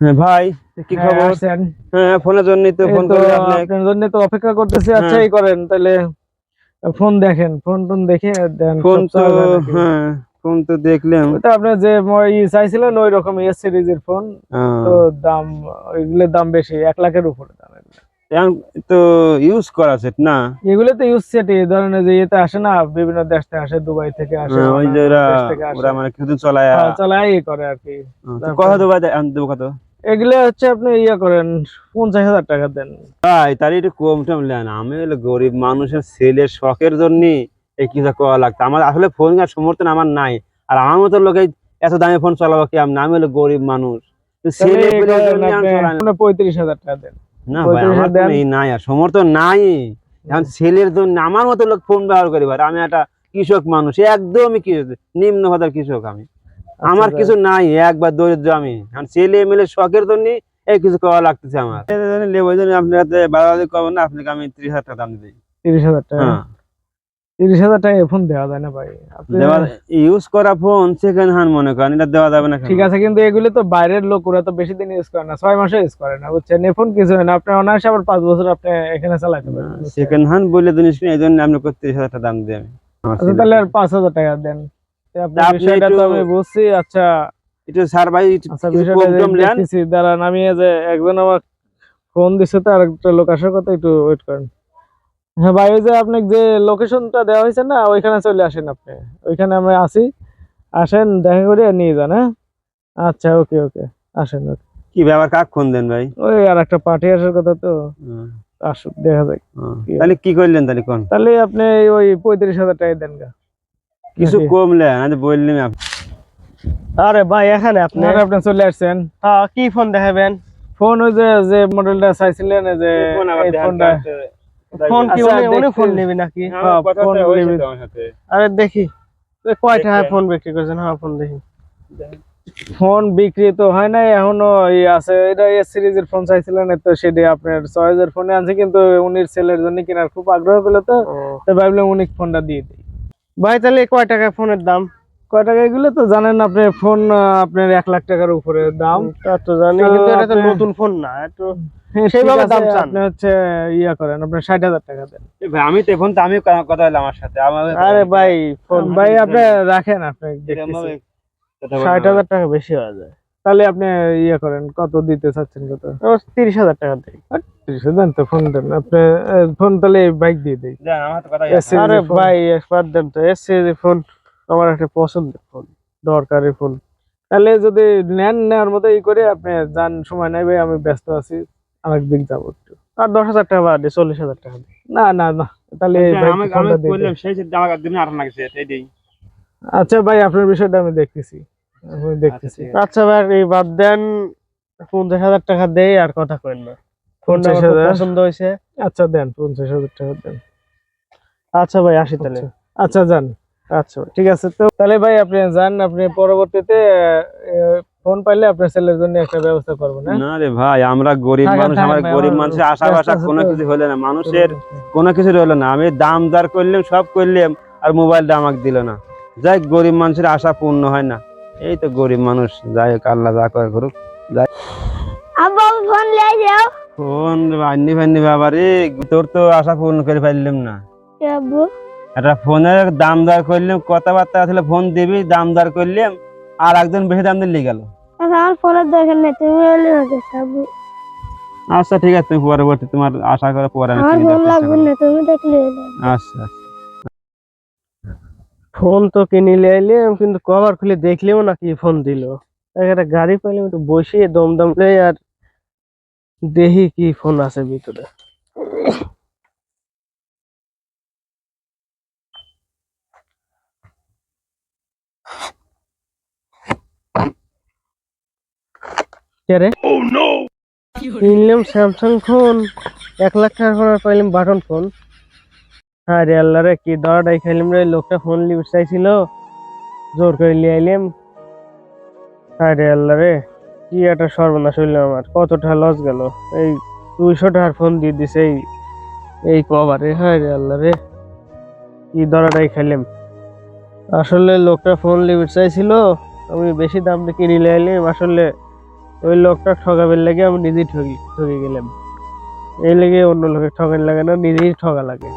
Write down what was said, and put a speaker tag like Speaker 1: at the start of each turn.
Speaker 1: হ্যাঁ ভাই কি
Speaker 2: হ্যাঁ,
Speaker 1: খবর? হ্যাঁ ফোনের জন্যই তো ফোন
Speaker 2: তো আপনার জন্য তো অপেক্ষা করতেছি। আচ্ছা। এই করেন তাহলে ফোন দেখেন ফোন টোন দেখে দেন
Speaker 1: ফোন তো? হ্যাঁ ফোন তো দেখলাম।
Speaker 2: ওটা আপনার যে ই চাইছিলেন ওই রকম এস সিরিজের ফোন তো দাম ওইগুলোর দাম বেশি এক লাখের উপরে।
Speaker 1: এখন তো ইউজ করা সেট না?
Speaker 2: এগুলো তো ইউজ সেট এই ধরনের যে ইয়েতে আসে না বিভিন্ন দেশ থেকে আসে দুবাই থেকে আসে
Speaker 1: হ্যাঁ, ওই যে ওরা। ওরা মানে কিছুদিন চলায়।
Speaker 2: হ্যাঁ, চালায় করে আর কি।
Speaker 1: কত দেবো কত?
Speaker 2: এগুলো হচ্ছে আপনি ইয়ে করেন পঞ্চাশ হাজার টাকা দেন।
Speaker 1: ভাই তার একটু কম টম নেন। আমি হলো গরিব মানুষের ছেলের শখের জন্য এই কিছু করা লাগতো। আমার আসলে ফোন সমর্থন আমার নাই। আর আমার মতো লোকে এত দামি ফোন চালাবো কি আমি আমি হলো গরিব মানুষ। ছেলে
Speaker 2: পঁয়ত্রিশ হাজার টাকা দেন।
Speaker 1: না ভাই আমার তো। এই নাই আর সমর্থন নাই। এখন ছেলের জন্য আমার মতো লোক ফোন ব্যবহার করি ভাই আমি একটা কৃষক মানুষ একদমই কি নিম্ন ভাতার কৃষক আমি। আমার
Speaker 2: আচ্ছা,
Speaker 1: কিছু নাই একবার দরিদ্র আমি। এখন ছেলে মেলে শখের জন্য এই কিছু করা লাগতেছে আমার। লেবু আপনার বাড়াবাড়ি করবেন না আপনাকে আমি ত্রিশ হাজার টাকা দাম দিই।
Speaker 2: তিরিশ হাজার টাকা?
Speaker 1: হ্যাঁ।
Speaker 2: তিরিশ হাজার টাকা ফোন দেওয়া যায় না ভাই। আপনি-
Speaker 1: ইউজ করা ফোন সেকেন্ড হ্যান্ড মনে করেন এটা দেওয়া যাবে না
Speaker 2: ঠিক আছে কিন্তু এগুলো তো বাইরের লোক ওরা তো বেশি দিন ইউজ করে না ছয় মাসে ইউজ করে না বুঝছেন? এই ফোন কিছু হয় না আপনি অনায়াসে আবার পাঁচ বছর আপনি এখানে চালাতে পারেন
Speaker 1: সেকেন্ড হ্যান্ড বলে জিনিস কিনে এই জন্য আপনাকে ত্রিশ হাজার টাকা দাম দিই আমি
Speaker 2: আচ্ছা তাহলে আর পাঁচ হাজার টাকা দেন।
Speaker 1: আপনি
Speaker 2: বিষয়টা তো আমি বুঝছি আচ্ছা।
Speaker 1: একটু স্যার ভাই একটু
Speaker 2: আচ্ছা দাঁড়ান আমি যে একজন আমার ফোন দিচ্ছে তো আরেকটা লোক আসার কথা একটু ওয়েট করেন। হ্যাঁ ভাই ওই যে আপনি যে লোকেশনটা দেওয়া হয়েছে না ওইখানে চলে আসেন আপনি। ওইখানে আমরা আসি আসেন দেখা করে নিয়ে যান হ্যাঁ? আচ্ছা ওকে ওকে আসেন ওকে
Speaker 1: কি ব্যাপার কাক ফোন দেন ভাই?
Speaker 2: ওই আর একটা পার্টি আসার কথা তো।
Speaker 1: হুম,
Speaker 2: আসুক দেখা যাক। কি
Speaker 1: তাহলে কি করলেন তাহলে কোন?
Speaker 2: তাহলে আপনি ওই পঁয়ত্রিশ হাজার টাকা দেন গা।
Speaker 1: কিছু
Speaker 2: নাকি?
Speaker 1: কমলেন আমি বললাম আপনি।
Speaker 3: আরে ভাই এখানে আপনি
Speaker 2: আপনি চলে আসছেন।
Speaker 3: হ্যাঁ কি ফোন দেখাবেন?
Speaker 2: ফোন ওই যে যে মডেলটা চাইছিলেন যে ফোনটা।
Speaker 3: ফোন কি
Speaker 2: আচ্ছা,
Speaker 3: উনি ফোন নেবে নাকি?
Speaker 1: হ্যাঁ,
Speaker 2: হ্যাঁ, ফোন নেবে।
Speaker 3: আরে দেখি। এ কয় টাকা ফোন বিক্রি করছেন? হ্যাঁ ফোন দেখি।
Speaker 2: ফোন বিক্রি তো হয় নাই এখনও ই আছে। এটা এস সিরিজের ফোন চাইছিলেন তো সেটা আপনার ফোনে আছে কিন্তু উনির ছেলের জন্য কেনার খুব আগ্রহ পেল তো ভাবলাম উনি ফোনটা দিয়ে দিই।
Speaker 3: ভাই তাহলে কয় টাকা ফোনের দাম?
Speaker 2: কয় টাকা এগুলো তো জানেন আপনি ফোন আপনার এক লাখ টাকার উপরে দাম।
Speaker 3: তা তো জানি কিন্তু এটা তো নতুন ফোন না
Speaker 2: হ্যাঁ,
Speaker 3: সেইভাবে দাম চান।
Speaker 2: আপনি হচ্ছে ইয়া করেন আপনি ষাট হাজার টাকা দেন।
Speaker 1: ভাই, আমি তো এখন তো আমিও কা- কথা হলাম আমার সাথে আমার
Speaker 3: আরে ভাই ফোন
Speaker 2: ভাই আপনি রাখেন আপনি দেখতেছি।
Speaker 3: হাজার টাকা বেশি হয়ে যায়।
Speaker 2: তাহলে আপনি ইয়া করেন কত দিতে চাচ্ছেন কত?
Speaker 3: তিরিশ হাজার টাকা দেয়
Speaker 2: তিরিশ দেন তো ফোন দেন। আপনি ফোন তাহলে বাইক দিয়ে দিই। এস
Speaker 3: আরে ভাই দেন তো এসছে যে ফোন আমার একটা পছন্দের ফোন দরকারি ফোন।
Speaker 2: তাহলে যদি নেন নেওয়ার মতো ই করে আপনি যান সময় নাই ভাই আমি ব্যস্ত আছি। আরেক দিক যাব একটু।
Speaker 3: আর দশ হাজার টাকা বাদ দিয়ে চল্লিশ হাজার টাকা দিই
Speaker 2: না না না তাহলে
Speaker 1: আমাকে
Speaker 2: আচ্ছা ভাই আপনার বিষয়টা আমি দেখতেছি। আমি দেখতেছি।
Speaker 1: আচ্ছা,
Speaker 3: আচ্ছা ভাই এই বাদ দেন। পঞ্চাশ হাজার টাকা দেই আর কথা কইন না। খুব
Speaker 2: 50,000?
Speaker 3: পছন্দ হয়েছে।
Speaker 2: আচ্ছা দেন পঞ্চাশ হাজার টাকা দেন।
Speaker 3: আচ্ছা ভাই আসি তাহলে।
Speaker 2: আচ্ছা। আচ্ছা যান।
Speaker 3: আচ্ছা
Speaker 2: ঠিক আছে। তো তাহলে ভাই আপনি যান আপনি পরবর্তীতে ফোন পাইলে আপনার ছেলের জন্য একটা ব্যবস্থা করব না?
Speaker 1: না রে ভাই আমরা গরিব মানুষ আমার গরিব মানুষের আশা বাসা কোনো কিছু হলো না মানুষের কোনো কিছু রইল না। আমি দাম দার করলাম সব করলাম আর মোবাইলটা আমাকে দিল না। যাই গরিব মানুষের আশা পূর্ণ হয় না। এই তো গরিব মানুষ যাই হোক আল্লাহ যা করে করুক।
Speaker 4: আব্বা ফোন যাও।
Speaker 1: ফোন বাবা রে তোর তো আশা পূর্ণ করে ফেললাম না। একটা ফোনের দাম দর করলাম কথাবার্তা আসলে ফোন দিবি দাম দর করলাম। আর একজন বেশি দাম দিয়ে গেল।
Speaker 4: আমার ফোনের দরকার নেই তুমি এলে না তো আব্বু
Speaker 1: আচ্ছা ঠিক আছে তুমি পরবর্তী তোমার আশা করে পরে আমি
Speaker 4: আমার
Speaker 1: কিনে
Speaker 4: ফোন লাগবে না তুমি দেখলে
Speaker 1: আচ্ছা আচ্ছা।
Speaker 3: ফোন তো কিনে আইলাম কিন্তু কভার খুলে দেখলেও না কি ফোন দিল। একটা গাড়ি পাইলাম একটু বসিয়ে দমদম আর দেখি কি ফোন আছে ভিতরে। কে রে? কিনলাম স্যামসাং ফোন এক লাখ টাকা ফোন আর পাইলাম বাটন ফোন হ্যাঁ রে আল্লাহ রে কি দরাটাই খাইলাম রে লোকটা ফোন লিবে চাইছিল জোর করে লিয়ে আইলাম। হ্যাঁ রে আল্লাহ রে কি একটা সর্বনাশ হইল আমার কত টাকা লস গেল। এই দুইশো টাকার ফোন দিয়ে দিছে এই এই কভারে হ্যাঁ রে আল্লাহ রে কি দরাটাই খাইলাম। আসলে লোকটা ফোন লিমিট চাইছিল আমি বেশি দাম দিয়ে কিনে আইলাম আসলে ওই লোকটা ঠকাবের লাগে, আমি নিজেই ঠকি, ঠকে গেলাম। এই লেগে অন্য লোকের ঠকান লাগে না, নিজেই ঠকা লাগে।